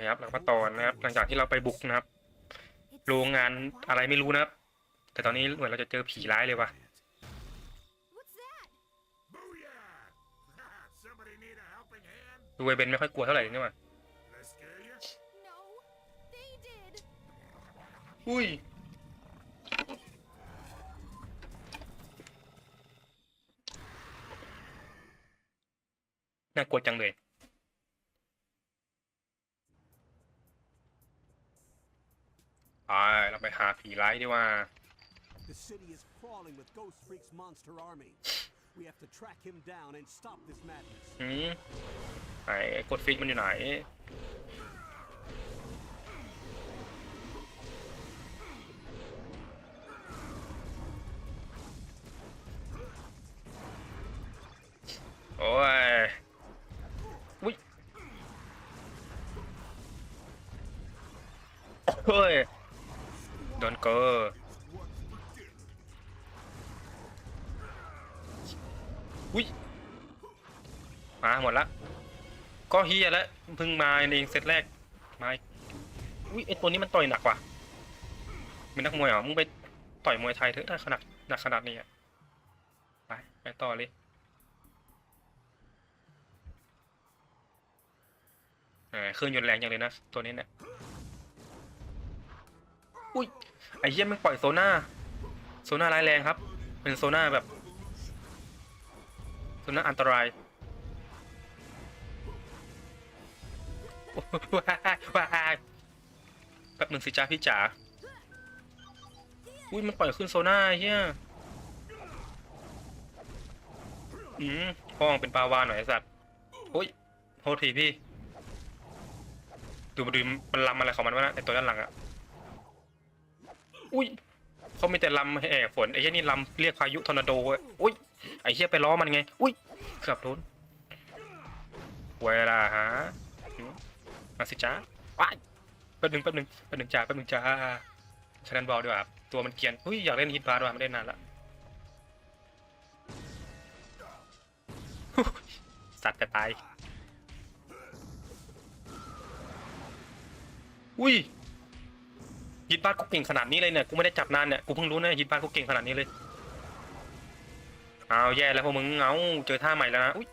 คครับเราก็ต่อนะครับ หลังจากที่เราไปบุกนะครับ โรงงานอะไรไม่รู้นะครับ แต่ตอนนี้เหมือนเราจะเจอผีร้ายเลยว่ะดูเบนไม่ค่อยกลัวเท่าไหร่นี่ว่ะอุ้ยน่ากลัวจังเลย ไปหาผีร้ายดีกว่า The city is crawling with Ghost Freak's monster army. We have to track him down and stop this madness. อืมไหนกดฟิกมันอยู่ไหน โอ้ยอุ้ย โดนเกอร์อุ้ยมาหมดละ ก็เฮียแล้วเพิ่งมาเองเซตแรก มาอุ้ยไอตัวนี้มันต่อยหนักว่ะเป็นนักมวยเหรอ มึงไปต่อยมวยไทยเถอะถ้าขนาดหนักขนาดนี้อะไปไปต่อเลยเออเครื่องยนต์แรงจังเลยนะ ตัวนี้เนี่ย อุ้ย ไอ้เฮียมันปล่อยโซน่าโซน่าร้ายแรงครับ เป็นโซน่าแบบโซน่าอันตรายว้ายว้ายแป๊บหนึ่งสิจ้าพี่จ๋าอุ้ยมันปล่อยขึ้นโซน่าเฮียอืมพ้องเป็นปลาวาหน่อยไอสัตว์โอ้ยโทษทีพี่ ดูมาดูมันลำอะไรของมันวะนะไอตัวด้านหลังอะ อุ้ยเขาไม่แต่ลำให้แอบฝนไอ้เหี้ยนี่ลำเรียกพายุทอร์นาโดเว้ยอุ้ยไอ้เหี้ยไปล้อมันไง อุ้ยเกือบโดนเวลาฮะมาสิจ้าว้ายแป๊บหนึ่งแป๊บหนึ่งแป๊บหนึ่งจ้าแป๊บหนึ่งจ้าชนันบอลดีกว่าตัวมันเกียนอุ้ยอยากเล่นฮิตบาร์ด้วยไม่ได้นานละสัตว์จะตาย อุ้ย ฮิตบ้าร์กูเก่งขนาดนี้เลยเนี่ย กูไม่ได้จับนานเนี่ย กูเพิ่งรู้นะฮิตบ้าร์กูเก่งขนาดนี้เลย เอาแย่แล้วพวกมึงเอาเจอท่าใหม่แล้วนะ อุ้ย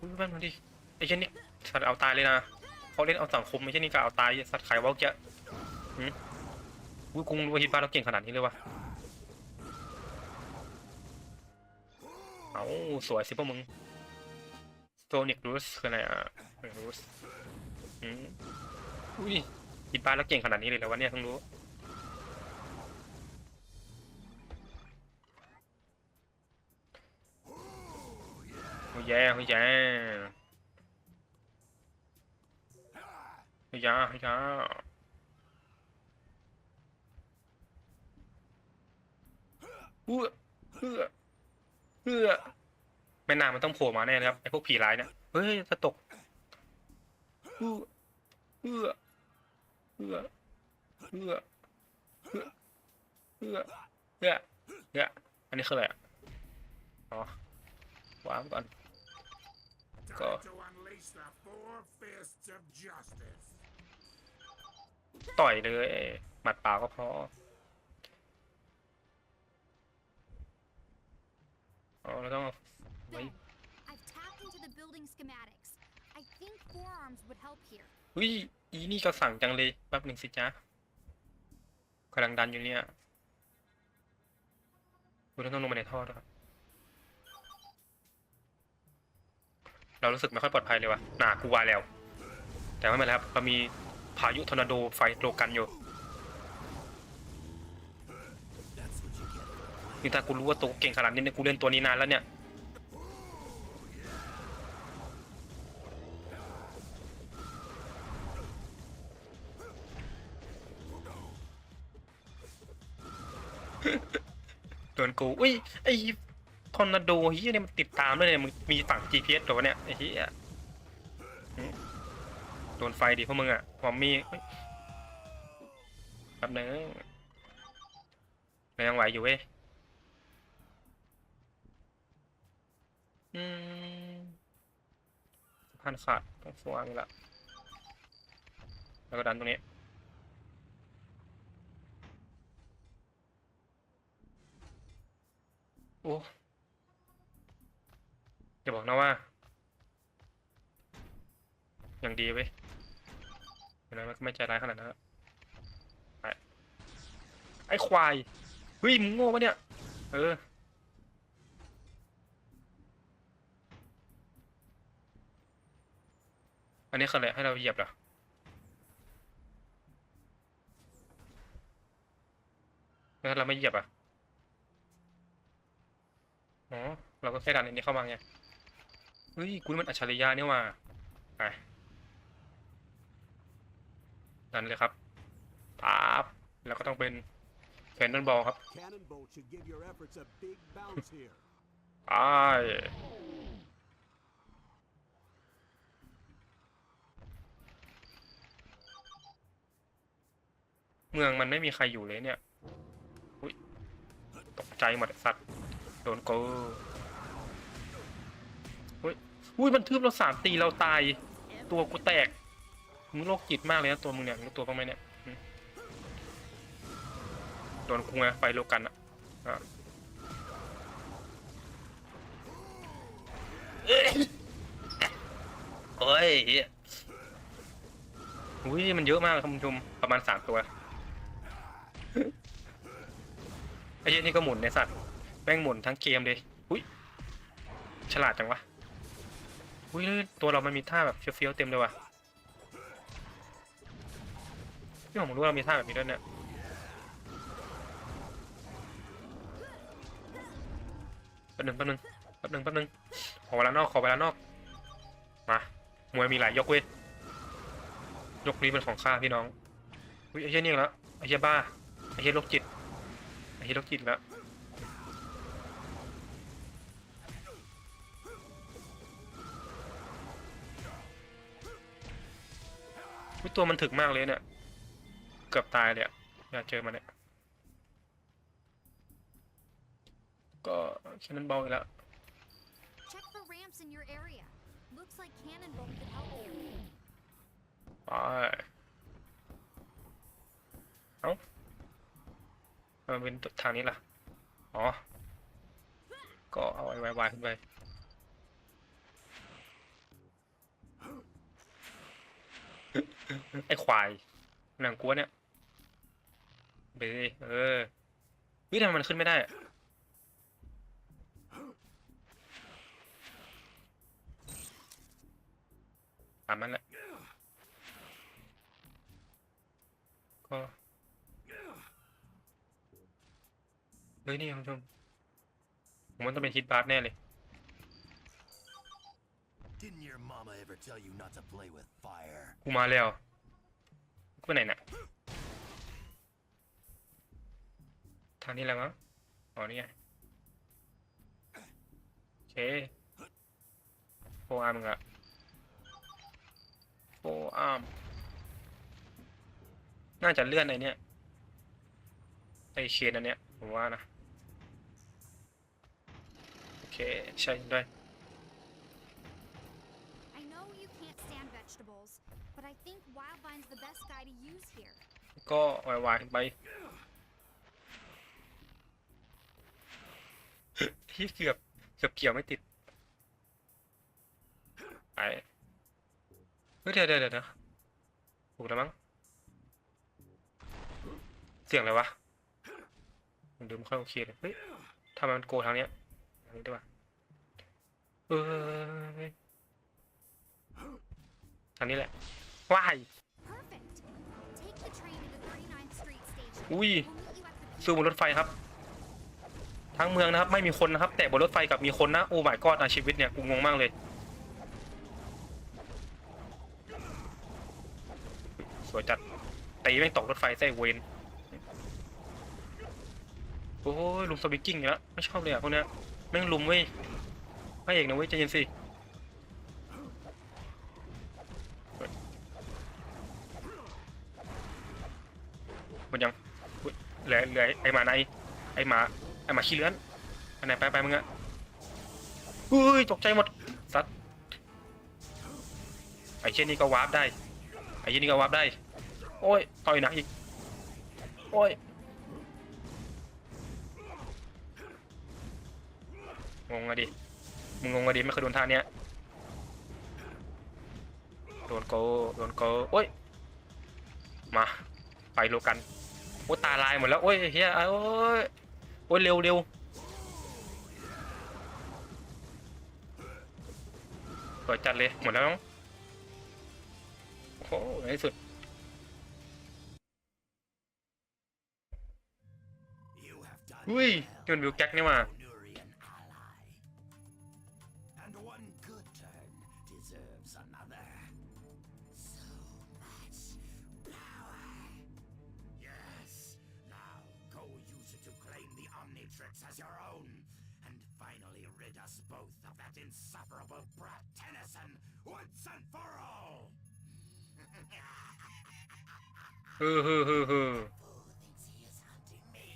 อุ้ยแป๊บนึงดิไอ้เช่นนี่สัตว์เอาตายเลยนะเขาเล่นเอาสังคมไม่ใช่นี่ก็เอาตายสัตว์ไข่วอลเกะหืมอุ้ยกุ้งว่าฮิตบ้านเราเก่งขนาดนี้เลยวะเอาสวยสิพวกมึงโซนิกรูสคืออะไรอะรูสอืมอุ้ยฮิตบ้านเราเก่งขนาดนี้เลยแล้ววะเนี่ยเพิ่งรู้ อ้ยแย่โอ้ยแย่เฮ้ยยาเฮ้ยาเอื้อเอื้อเอื้อแม่นางมันต้องโผล่มาแน่เลยครับไอ้พวกผีร้ายเนี่ยเฮ้ยจะตกเอื้อเอื้อเอื้อเอื้อเอื้อเอื้อเอื้อเอื้ออันนี้คืออะไรอะอ๋อวางก่อน justice. ต่อยเลยหมัดเปล่าก็พออ๋อเราต้องเอาไว้ There. I've tapped into the building schematics. I think forearms would help here. อุ้ยอีนี่ก็สั่งจังเลยแป๊บหนึ่งสิจ๊ะกำลังดันอยู่เนี่ยกูต้องลงมาในท่อด้วยครับ เรารู้สึกไม่ค่อยปลอดภัยเลยว่ะหนากลัวแล้ว แต่ไม่เป็นไรครับเรามีพายุทอร์นาโดไฟโลกันอยู่นี่ถ้ากูรู้ว่าตัวเก่งขนาดนี้เนี่ยกูเล่นตัวนี้นานแล้วเนี่ยโดนกูอุ้ยไอ้ ทอร์นาโดเฮียเนี่ยมันติดตามด้วยเนี่ยมึงมีฝั่ง GPS ตัวเนี่ยไอ้เฮียโดนไฟดิพวกมึงอะหอมมีแป๊บนึงเรายังไหวอยู่เว้ยอืมพานขาดต้องสว่างละแล้วก็ดันตรงนี้โอ้ อย่าบอกนะว่า อย่างดีเว้ยนไมมันก็ไม่ใจร้ายขนาดนั้นอะไปไอ้ควายเฮ้ยมึงโง่ปะเนี่ย เอออันนี้คืออะไรให้เราเหยียบเหรอแล้วถ้าเราไม่เหยียบอะ อ๋อ เราก็แค่ดันอันนี้เข้ามาไง เฮ้ยกูนี่มันอัจฉริยะนี่หว่าไปดันเลยครับปั๊บแล้วก็ต้องเป็นแคนนอนบอลครับ Cannonbolt should give your efforts a big bounce here. ไปเมืองมันไม่มีใครอยู่เลยเนี่ย อุ้ย ตกใจหมดไอ้สัตว์ โดนกู อุ้ยมันทืบเราสามตีเราตาย ตัวกูแตกมึงโรคจิตมากเลยนะตัวมึงเนี่ยรู้ตัวบ้างไหมเนี่ยโดนกูไงไฟโลกันอะอะเอ้ยอุ้ยมันเยอะมากครับคุณผู้ชมประมาณสามตัวไอ้เหี้ยนี่ก็หมุนในสัตว์แม่งหมุนทั้งเกมเลยอุ้ยฉลาดจังวะ อุ้ยตัวเรามันมีท่าแบบเฟี้ยวๆเต็มเลยว่ะพี่ผมรู้ว่าเรามีท่าแบบนี้ด้วยเนี่ยแป๊บหนึงแป๊บหนึงแป๊บหนึงแป๊บหนึงขอเวลานอกขอเวลานอกมามวยมีหลายยกเว้ยยกนี้เป็นของข้าพี่น้องอุ้ยไอ้เหี้ยนี่อีกแล้วไอ้เหี้ยบ้าไอ้เหี้ยโรคจิตไอ้เหี้ยโรคจิตแล้ว ตัวมันถึกมากเลยเนี่ย เกือบตายเลยอะอยากเจอมันเนี่ยก็แค่นั้นเบาอีกแล้ว Check for ramps in your area. Looks like Cannonbolt could help you. ไปเอ้าทำไมันเป็นทางนี้ล่ะ อ๋อ ก็เอาไอ้วายๆขึ้นไป ไอ้ควายหนังกลัวเนี่ยไปดิเออวิทำไมมันขึ้นไม่ได้อะตามมันแหละก็เฮ้ยนี่คุณผู้ชมผมว่าต้องเป็นฮิตบาร์แน่เลย Didn't your mama ever tell you not to play with fire? กูมาแล้วกูไปไหนน่ะทางนี้แหละมั้งอ๋อนี่ไงโอเคโฟอาร์มึงอะโฟอาร์มน่าจะเลื่อนไอเนี้ยไอเชนอันเนี้ยผมว่านะโอเคใช่ด้วย but I think Wildvine's the best guy to use here. ก็วายวายขึ้นไปที่เกือบเกือบเกี่ยวไม่ติดไปเฮ้ยเดี๋ยวเดี๋ยวเดี๋ยวนะถูกแล้วมั้งเสียงอะไรวะผมดูไม่ค่อยโอเคเลยเฮ้ยทำไมมันโกทางเนี้ยทางนี้ได้ปะเออทางนี้แหละ ว้าย Perfect. Take the train to the 39th Street station. อุ้ย We'll meet you at the สู้บนรถไฟครับ ทั้งเมืองนะครับ ไม่มีคนนะครับ แต่บนรถไฟกับมีคนนะโอ้ my god อะชีวิตเนี่ยกูงงมากเลยสวยจัดตีแม่งตกรถไฟไส้เวนโอ้ยลุมสวิกกิ้งอีกแล้วไม่ชอบเลยอะพวกเนี้ยแม่งลุมเว้ยพระเอกนะเว้ยใจเย็นสิ มันยังเหลือเหลือไอหมาในไอหมาไอหมาขี้เลื้อนไปไหนไปไปมึงอะอุ้ยตกใจหมดสัตว์ไอเช่นนี่ก็วาร์ปได้ ไอเช่นนี่ก็วาร์ปได้ โอ้ยต่อยหนักอีก โอ้ยงงอะดิมึงงงอะดิไม่เคยโดนท่าเนี้ยโดนโกโดนโกโอ้ย มา ไปโลกัน โอ้ยตาลายหมดแล้วโอ้ยเฮียโอ้ยโอ้ยเร็วเร็วเปิดจัดเลยหมดแล้วน้องโอ้โหในที่สุด You have done อุ้ยนี่มันวิวแก๊กนี่หว่า us both of that insufferable brat Tennyson once and for all. ฮือฮือฮือฮือ Fool thinks he is hunting me,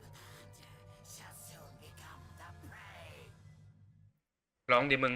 but the hunter shall soon become the prey. ร้องดิมึง